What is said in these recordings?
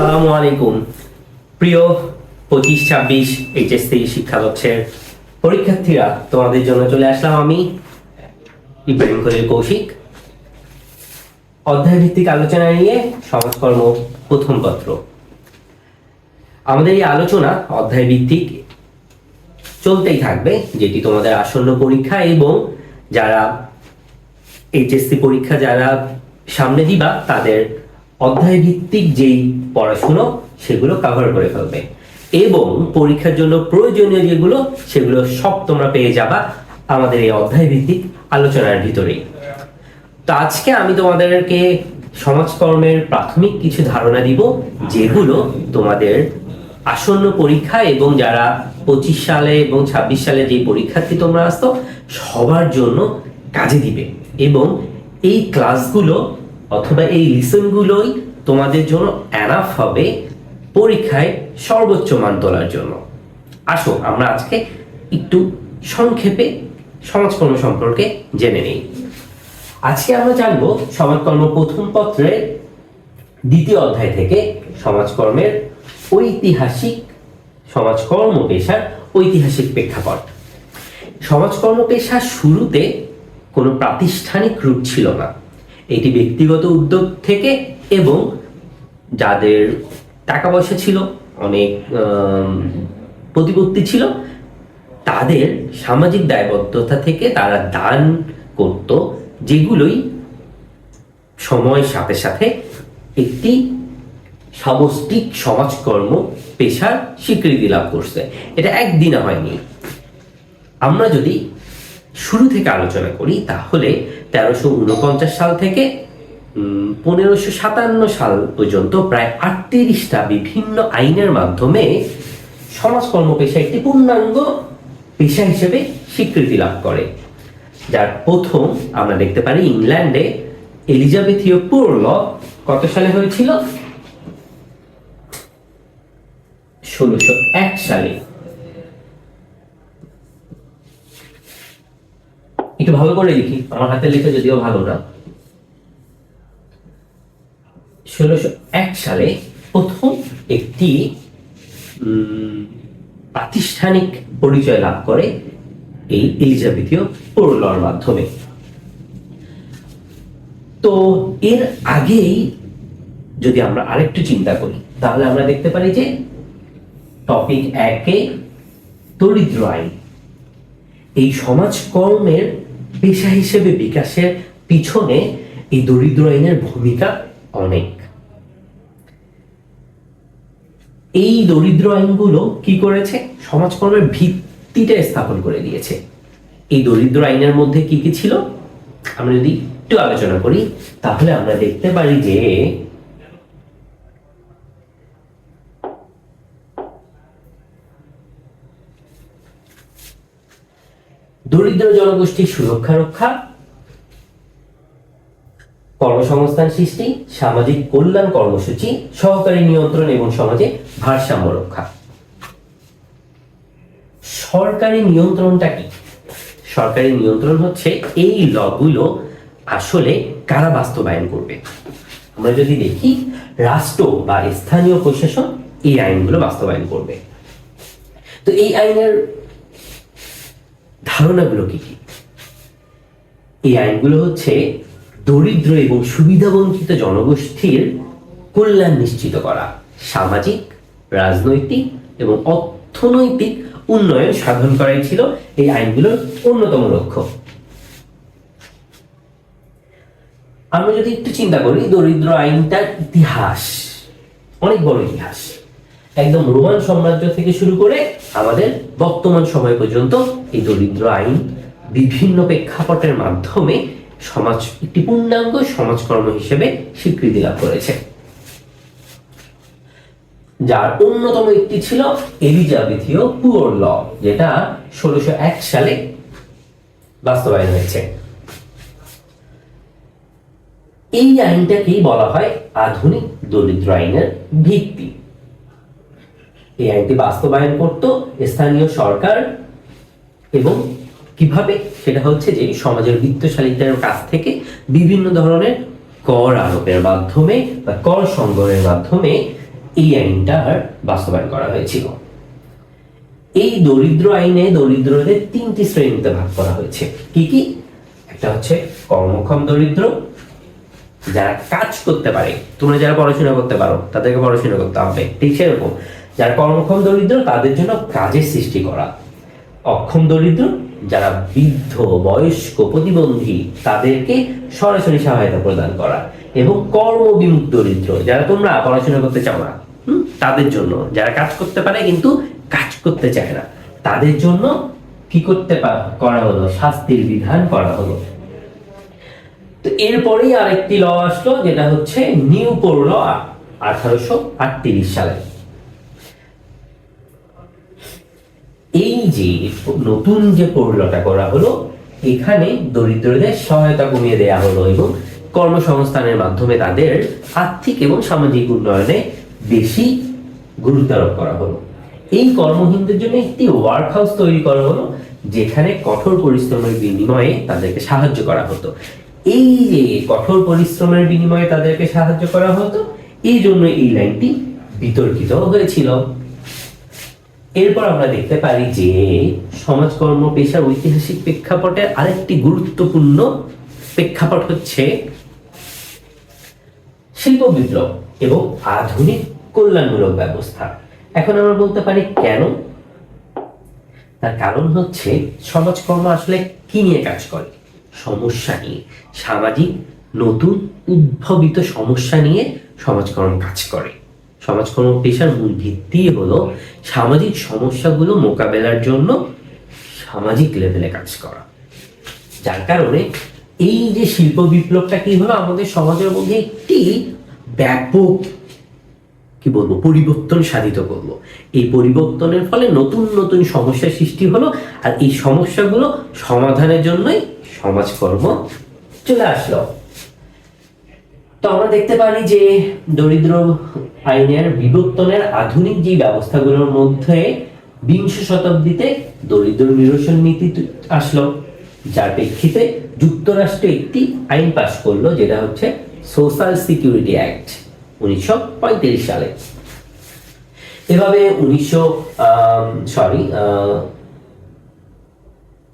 আসসালামু আলাইকুম। প্রিয় পঁচিশ ছাব্বিশ এইচএসসি শিক্ষাবর্ষের পরীক্ষার্থীরা, তোমাদের জন্য চলে আসলাম আমি ইব্রাহিম খলিল কৌশিক। অধ্যায় ভিত্তিক আলোচনা নিয়ে সমাজকর্ম প্রথম পত্র। আমাদের এই আলোচনা অধ্যায় ভিত্তিক চলতেই থাকবে, যেটি তোমাদের আসন্ন পরীক্ষা এবং যারা এইচএসসি পরীক্ষা যারা সামনে দিবা, তাদের অধ্যায় ভিত্তিক যেই পড়াশুনো, সেগুলো কভার করে ফেলবে। এবং পরীক্ষার জন্য প্রয়োজনীয় যেগুলো, সেগুলো সব তোমরা পেয়ে যাবা আমাদের এই অধ্যায় ভিত্তিক আলোচনার ভিতরেই। তো আজকে আমি তোমাদেরকে সমাজকর্মের প্রাথমিক কিছু ধারণা দিব, যেগুলো তোমাদের আসন্ন পরীক্ষা এবং যারা পঁচিশ সালে এবং ছাব্বিশ সালে যে পরীক্ষার্থী তোমরা আসতো, সবার জন্য কাজে দিবে। এবং এই ক্লাসগুলো অথবা এই লিসনগুলোই তোমাদের জন্য অ্যানাফ হবে পরীক্ষায় সর্বোচ্চ মান তোলার জন্য। আসো, আমরা আজকে একটু সংক্ষেপে সমাজকর্ম সম্পর্কে জেনে নেই। আজকে আমরা জানব সমাজকর্ম প্রথম পত্রের দ্বিতীয় অধ্যায় থেকে সমাজকর্মের ঐতিহাসিক সমাজকর্ম পেশার ঐতিহাসিক প্রেক্ষাপট। সমাজকর্ম পেশার শুরুতে কোনো প্রাতিষ্ঠানিক রূপ ছিল না। এটি ব্যক্তিগত উদ্যোগ থেকে এবং যাদের টাকা পয়সা ছিল, অনেক প্রতিপত্তি ছিল, তাদের সামাজিক দায়বদ্ধতা থেকে তারা দান করত, যেগুলোই সময়ের সাথে সাথে একটি সামষ্টিক সমাজকর্ম পেশার স্বীকৃতি লাভ করছে। এটা একদিনে হয়নি। আমরা যদি শুরু থেকে আলোচনা করি, তাহলে তেরোশো উনপঞ্চাশ সাল থেকে পনেরোশো সাতান্ন সাল পর্যন্ত প্রায় আটত্রিশটা বিভিন্ন আইনের মাধ্যমে সমাজকর্ম পেশা একটি পূর্ণাঙ্গ পেশা হিসেবে স্বীকৃতি লাভ করে। যার প্রথম আমরা দেখতে পারি ইংল্যান্ডে এলিজাবেথীয় পুর ল কত সালে হয়েছিল? ষোলোশো এক সালে। একটু ভালো করে লিখি। আমার হাতে লেখা যদিও ভালো না। ষোলোশো এক সালে প্রথম একটি প্রাতিষ্ঠানিক পরিচয় লাভ করে এই এলিজাবেথীয় পৌরলর মাধ্যমে। তো এর আগেই যদি আমরা আরেকটু চিন্তা করি, তাহলে আমরা দেখতে পারি যে টপিক একে দরিদ্র আইন। এই সমাজকর্মের পেশা হিসেবে বিকাশের পিছনে এই দরিদ্র আইনের ভূমিকা অনেক। এই দরিদ্র আইনগুলো কি করেছে? সমাজকর্মের ভিত্তিটা স্থাপন করে দিয়েছে। এই দরিদ্র আইনের মধ্যে কি কি ছিল? আমরা যদি একটু আলোচনা করি, তাহলে আমরা দেখতে পারি যে দরিদ্র জনগোষ্ঠীর সুরক্ষা রক্ষা, কর্মসংস্থান সৃষ্টি, সামাজিক কল্যাণ কর্মসূচি, সহকারী নিয়ন্ত্রণ এবং সমাজে ভারসাম্য রক্ষা। সরকারি নিয়ন্ত্রণটা কি? সরকারি নিয়ন্ত্রণ হচ্ছে এই লগুলো আসলে কারা বাস্তবায়ন করবে? আমরা যদি দেখি, রাষ্ট্র বা স্থানীয় প্রশাসন এই আইনগুলো বাস্তবায়ন করবে। তো এই আইনের ধারণাগুলো কি কি? এই আইনগুলো হচ্ছে দরিদ্র এবং সুবিধাবঞ্চিত জনগোষ্ঠীর কল্যাণ নিশ্চিত করা। সামাজিক, রাজনৈতিক এবং অর্থনৈতিক উন্নয়ন সাধন করাই ছিল এই আইনগুলোর অন্যতম লক্ষ্য। আমরা যদি একটু চিন্তা করি, দরিদ্র আইনটার ইতিহাস, অনেক বড় ইতিহাস। একদম রোমান সাম্রাজ্য থেকে শুরু করে আমাদের বর্তমান সময় পর্যন্ত এই দরিদ্র আইন বিভিন্ন প্রেক্ষাপটের মাধ্যমে সমাজ, একটি পূর্ণাঙ্গ সমাজকর্ম হিসেবে স্বীকৃতি লাভ করেছে। যার অন্যতম একটি ছিল এলিজাবেথীয় পুয়ার ল, যেটা ষোলোশো এক সালে বাস্তবায়ন হয়েছে। এই আইনটাকেই বলা হয় আধুনিক দরিদ্র আইনের ভিত্তি। এই আইনটি বাস্তবায়ন করত স্থানীয় সরকার এবং কীভাবে সেটা হচ্ছে যে সমাজের বিত্তশালীদের কাছ থেকে বিভিন্ন ধরনের কর আরোপের মাধ্যমে বা কর সংগ্রহের মাধ্যমে এই আইনটার বাস্তবায়ন করা হয়েছিল। এই দরিদ্র আইনে দরিদ্রদের তিনটি শ্রেণীতে ভাগ করা হয়েছে। কি কি? একটা হচ্ছে কর্মক্ষম দরিদ্র, যারা কাজ করতে পারে। তোমরা যারা পড়াশোনা করতে পারো, তাদেরকে পড়াশোনা করতে হবে। ঠিক সেরকম। যারা কর্মক্ষম দরিদ্র, তাদের জন্য কাজের সৃষ্টি করা। অক্ষম দরিদ্র, যারা বৃদ্ধ, বয়স্ক, প্রতিবন্ধী, তাদেরকে সরাসরি সহায়তা প্রদান করা। এবং কর্মবিমুখ দরিদ্র, যারা তোমরা পড়াশোনা করতে চাও না তাদের জন্য, যারা কাজ করতে পারে কিন্তু কাজ করতে চায় না, তাদের জন্য কি করতে করা হলো? শাস্তির বিধান করা হলো। তো এরপরেই আরেকটি ল আসলো, যেটা হচ্ছে নিউ পোর ল আঠারোশো আটত্রিশ সালে। এই যে নতুন যে পৌরলটা করা হলো, এখানে দরিদ্রদের সহায়তা কমিয়ে দেয়া হলো এবং কর্মসংস্থানের মাধ্যমে তাদের আর্থিক এবং সামাজিক উন্নয়নে বেশি গুরুত্ব আরোপ করা হলো। এই কর্মহীনদের জন্য একটি ওয়ার্ক হাউস তৈরি করা হলো, যেখানে কঠোর পরিশ্রমের বিনিময়ে তাদেরকে সাহায্য করা হতো। এই যে কঠোর পরিশ্রমের বিনিময়ে তাদেরকে সাহায্য করা হতো, এই জন্য এই লাইনটি বিতর্কিত হয়েছিল। এরপর আমরা দেখতে পারি যে সমাজকর্ম পেশার ঐতিহাসিক প্রেক্ষাপটের আরেকটি গুরুত্বপূর্ণ প্রেক্ষাপট হচ্ছে শিল্প বিপ্লব এবং আধুনিক কল্যাণমূলক ব্যবস্থা। এখন আমরা বলতে পারি কেন? তার কারণ হচ্ছে সমাজকর্ম আসলে কি নিয়ে কাজ করে? সমস্যা নিয়ে। সামাজিক, নতুন, উদ্ভবিত সমস্যা নিয়ে সমাজকর্ম কাজ করে। সমাজকর্ম পেশার মূল ভিত্তি হলো সামাজিক সমস্যাগুলো মোকাবেলার জন্য সামাজিক লেভেলে কাজ করা। যার কারণে এই যে শিল্প বিপ্লবটা কি হলো আমাদের সমাজের মধ্যে একটি ব্যাপক, কি বলব, পরিবর্তন সাধিত করল। এই পরিবর্তনের ফলে নতুন নতুন সমস্যার সৃষ্টি হলো আর এই সমস্যাগুলো সমাধানের জন্যই সমাজকর্ম চলে আসলো। তো আমরা দেখতে পারি যে দরিদ্র আইনের বিবর্তনের আধুনিক যে ব্যবস্থাগুলোর মধ্যে বিংশ শতাব্দীতে দরিদ্র নিরসন নীতি আসলো, যার প্রেক্ষিতে যুক্তরাষ্ট্র একটি আইন পাশ করল, যেটা হচ্ছে সোশ্যাল সিকিউরিটি অ্যাক্ট, উনিশশো পঁয়ত্রিশ সালে। এভাবে উনিশশো সরি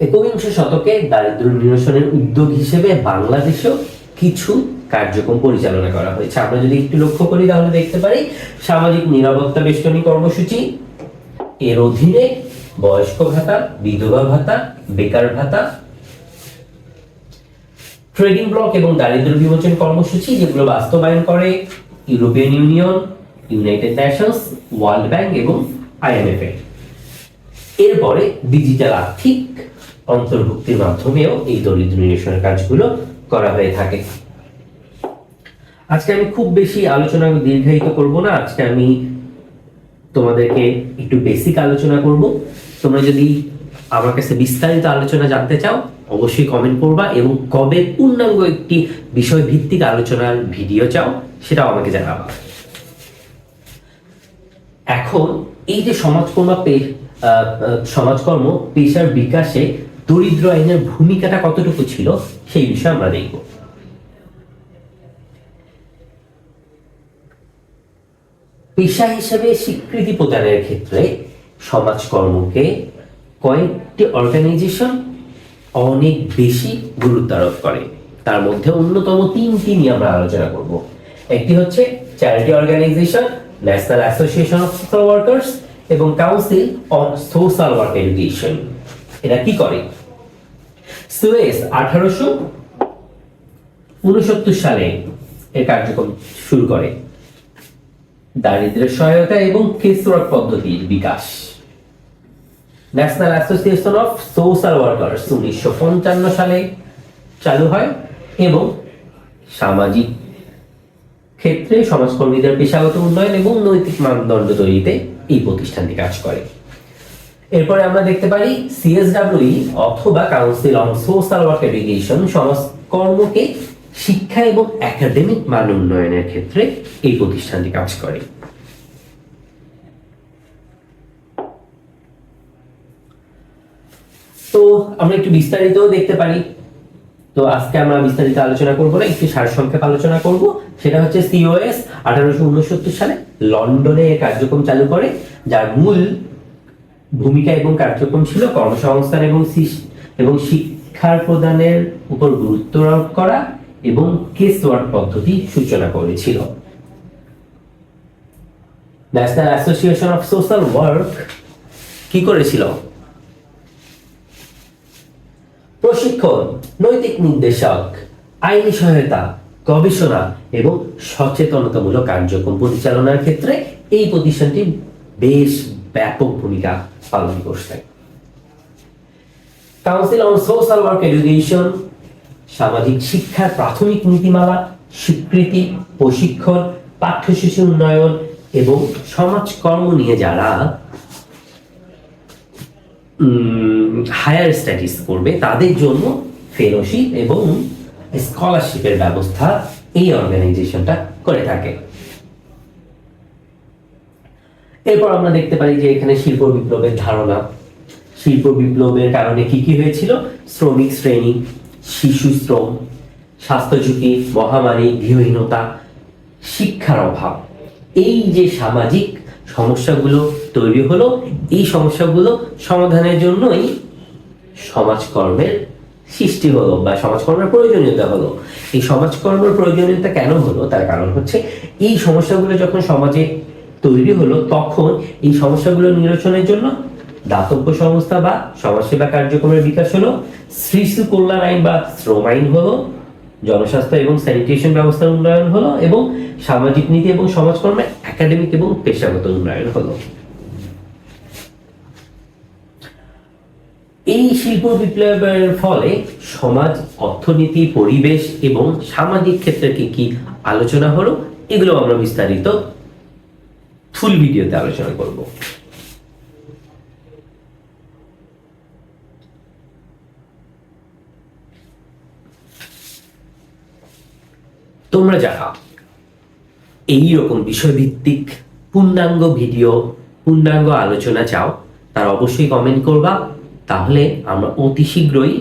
একবিংশ শতকে দারিদ্র নিরসনের উদ্যোগ হিসেবে বাংলাদেশেও কিছু কার্যক্রম পরিচালনা করা হয়েছে। আমরা যদি একটু লক্ষ্য করি, তাহলে দেখতে পারি সামাজিক নিরাপত্তা বেষ্টনী কর্মসূচি, এর অধীনে বয়স্ক ভাতা, বিধবা ভাতা, বেকার ভাতা ট্রেডিং ব্লক এবং দারিদ্র বিমোচন কর্মসূচি, যেগুলো বাস্তবায়ন করে European Union, United Nations, World Bank এবং আইএমএফ এর। এরপরে ডিজিটাল আর্থিক অন্তর্ভুক্তির মাধ্যমেও এই দরিদ্র নিরসনের কাজগুলো করা হয়ে থাকে। আজকে আমি খুব বেশি আলোচনা দীর্ঘায়িত করব না। আজকে আমি তোমাদেরকে একটু বেসিক আলোচনা করব। তোমরা যদি আমার কাছে বিস্তারিত আলোচনা জানতে চাও, অবশ্যই কমেন্ট করবা এবং কবে পূর্ণাঙ্গ একটি বিষয় ভিত্তিক আলোচনার ভিডিও চাও, সেটাও আমাকে জানাবা। এখন এই যে সমাজকর্ম সমাজকর্ম পেশার বিকাশে দরিদ্র আইনের ভূমিকাটা কতটুকু ছিল, সেই বিষয়ে আমরা দেখব। পেশা হিসেবে স্বীকৃতি প্রদানের ক্ষেত্রে সমাজকর্মকে কয়েকটি অর্গানাইজেশন অনেক বেশি গুরুত্ব আরোপ করে। তার মধ্যে অন্যতম তিনটি নিয়ে আমরা আলোচনা করব। একটি হচ্ছে charity organisation National Association of Social Workers এবং Council on Social Work Education এরা কি করে? সুয়েস আঠারোশো উনসত্তর সালে এর কার্যক্রম শুরু করে। দারিদ্র্যের সহায়তা এবং কেসওয়ার্ক পদ্ধতির বিকাশ। National Association of Social Workers উনিশশো পঞ্চান্ন সালে চালু হয় এবং সামাজিক ক্ষেত্রে সমাজকর্মীদের পেশাগত উন্নয়ন এবং নৈতিক মানদণ্ড তৈরিতে এই প্রতিষ্ঠানটি কাজ করে। এরপরে আমরা দেখতে পারি সিএসডাব্লিউই অথবা Council on Social Work Education সমাজকর্মকে শিক্ষা এবং একাডেমিক মান উন্নয়নের ক্ষেত্রে এই প্রতিষ্ঠানটি কাজ করে। তো আমরা একটু বিস্তারিত দেখতে পারি। তো আজকে আমরা বিস্তারিত আলোচনা করব না, একটু সারসংক্ষেপ আলোচনা করব। সেটা হচ্ছে সিওএস আঠারোশো উনসত্তর সালে লন্ডনে কার্যক্রম চালু করে, যার মূল ভূমিকা এবং কার্যক্রম ছিল কর্মসংস্থান এবং এবং শিক্ষার প্রদানের উপর গুরুত্ব আরোপ করা। এবং কেস ওয়ার্ক পদ্ধতি সূচনা করেছিল। National Association of Social Work কি করেছিল? প্রশিক্ষণ, নৈতিক নির্দেশক, আইনি সহায়তা, গবেষণা এবং সচেতনতামূলক কার্যক্রম পরিচালনার ক্ষেত্রে এই প্রতিষ্ঠানটি বেশ ব্যাপক ভূমিকা পালন করছে। Council on Social Work Education সামাজিক শিক্ষার প্রাথমিক নীতিমালা, স্বীকৃতি, প্রশিক্ষণ পাঠ্যসূচি উন্নয়ন এবং সমাজকর্ম নিয়ে যারা হায়ার স্টাডিজ করবে, তাদের জন্য ফেলোশিপ এবং স্কলারশিপের ব্যবস্থা এই অর্গানাইজেশনটা করে থাকে। এরপর আমরা দেখতে পারি যে এখানে শিল্প বিপ্লবের ধারণা। শিল্প বিপ্লবের কারণে কি কি হয়েছিল? শ্রমিক শ্রেণি শিশু শ্রম স্বাস্থ্য ঝুঁকি মহামারী, গৃহহীনতা, শিক্ষার অভাব। এই যে সামাজিক সমস্যাগুলো তৈরি হলো, এই সমস্যাগুলো সমাধানের জন্যই সমাজকর্মের সৃষ্টি হলো বা সমাজকর্মের প্রয়োজনীয়তা হলো। এই সমাজকর্মের প্রয়োজনীয়তা কেন হলো? তার কারণ হচ্ছে, এই সমস্যাগুলো যখন সমাজে তৈরি হলো, তখন এই সমস্যাগুলো নিরসনের জন্য দাতব্য সংস্থা বা সমাজসেবা কার্যক্রমের বিকাশ হলো শিশু কল্যাণ আইন বা শ্রম আইন হলো, জনস্বাস্থ্য এবং স্যানিটেশন ব্যবস্থার উন্নয়ন হলো এবং সামাজিক নীতি এবং সমাজকর্মে একাডেমিক এবং পেশাগত উন্নয়ন হলো। এই শিল্প বিপ্লবের ফলে সমাজ, অর্থনীতি, পরিবেশ এবং সামাজিক ক্ষেত্রে কি কি আলোচনা হলো, এগুলো আমরা বিস্তারিত ফুল ভিডিওতে আলোচনা করব। তোমরা যারা এই রকম বিষয়ভিত্তিক পূর্ণাঙ্গ ভিডিও, পূর্ণাঙ্গ আলোচনা চাও, তারা অবশ্যই কমেন্ট করবা। তাহলে আমরা অতি শীঘ্রই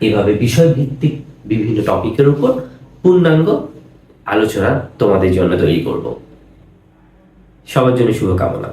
এভাবে বিষয়ভিত্তিক বিভিন্ন টপিকের উপর পূর্ণাঙ্গ আলোচনা তোমাদের জন্য তৈরি করব। সবার জন্য শুভকামনা।